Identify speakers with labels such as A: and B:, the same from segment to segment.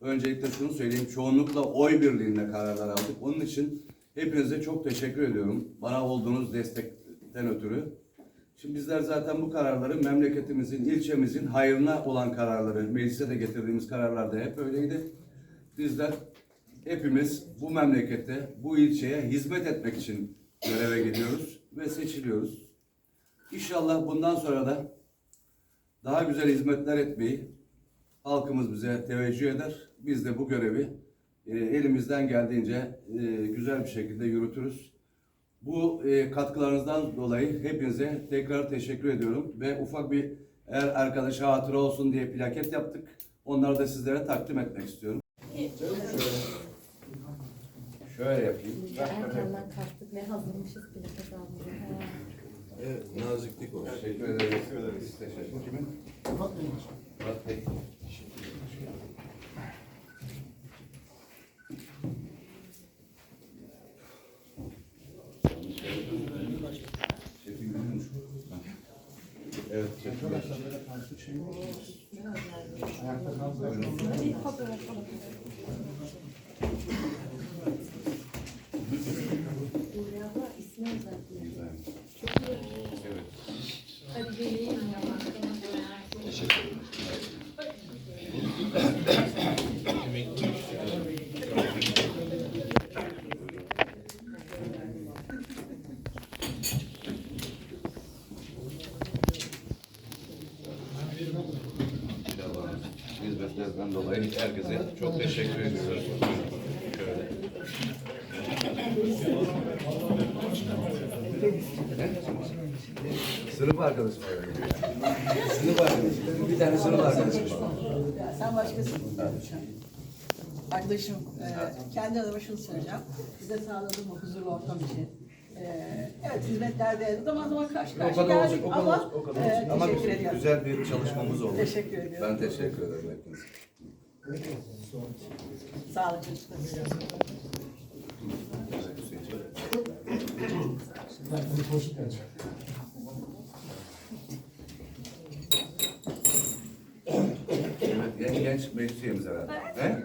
A: Öncelikle şunu söyleyeyim. Çoğunlukla oy birliğinde kararlar aldık. Onun için hepinize çok teşekkür ediyorum. Bana olduğunuz destekten ötürü. Şimdi bizler zaten bu kararları memleketimizin, ilçemizin hayrına olan kararları, meclise de getirdiğimiz kararlarda hep öyleydi. Bizler hepimiz bu memlekete, bu ilçeye hizmet etmek için göreve geliyoruz ve seçiliyoruz. İnşallah bundan sonra da daha güzel hizmetler etmeyi halkımız bize teveccüh eder. Biz de bu görevi e, elimizden geldiğince e, güzel bir şekilde yürütürüz. Bu e, katkılarınızdan dolayı hepinize tekrar teşekkür ediyorum ve ufak bir eğer arkadaşa hatıra olsun diye plaket yaptık. Onları da sizlere takdim etmek istiyorum. Şöyle yapayım.
B: Erkenden kalktık ne hazırmışız plaket almaya.
C: Evet, naziklik olsun.
A: Teşekkür ederiz. Biz Teşekkür Kimin? Murat Bey. Şefim, Evet,
B: ismi özellikle.
A: Güzel. Evet.
B: Hadi geleyim ya.
A: Hizmetlerden dolayı herkese çok teşekkür ediyoruz. Şöyle. Sınıf arkadaşım geliyor. Sınıf arkadaşım. Bir tane sınıf arkadaşım var.
D: Sen başkasın. Arkadaşım, e, kendi adıma şunu söyleyeceğim. Size sağladığım bu huzurlu ortam için. E, evet hizmetlerde zaman zaman karşı
A: O
D: karşı
A: kadar olacak,
D: geldik
A: o kadar,
D: ama,
A: o kadar
D: e,
A: olacak. Ama
D: teşekkür
A: bizim
D: ediyorum.
A: güzel bir çalışmamız oldu.
D: Teşekkür ediyorum.
A: Ben teşekkür ederim hepinize.
D: Sağ olun.
A: Evet, en genç meclisiyemiz herhalde. He?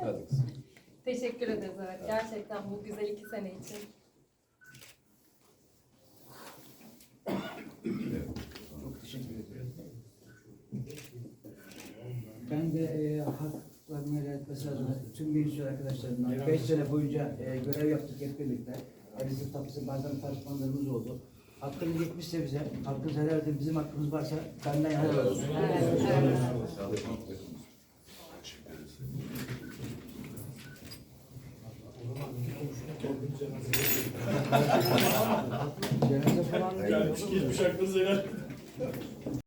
A: Hadi kızım.
B: Teşekkür ederiz evet. Gerçekten bu güzel iki sene için.
E: Ben de e, haklarını helal etmesi adına tüm gençler arkadaşlarımla 5 sene boyunca e, görev yaptık hep birlikte. Ayrıca tapısı bazen tartışmalarımız oldu. Hakkımız yetmişse bize, hakkımız helal edin, bizim hakkımız varsa benden helal olsun. Cenaze falan
F: Gelmiş geçmiş aklınıza helal.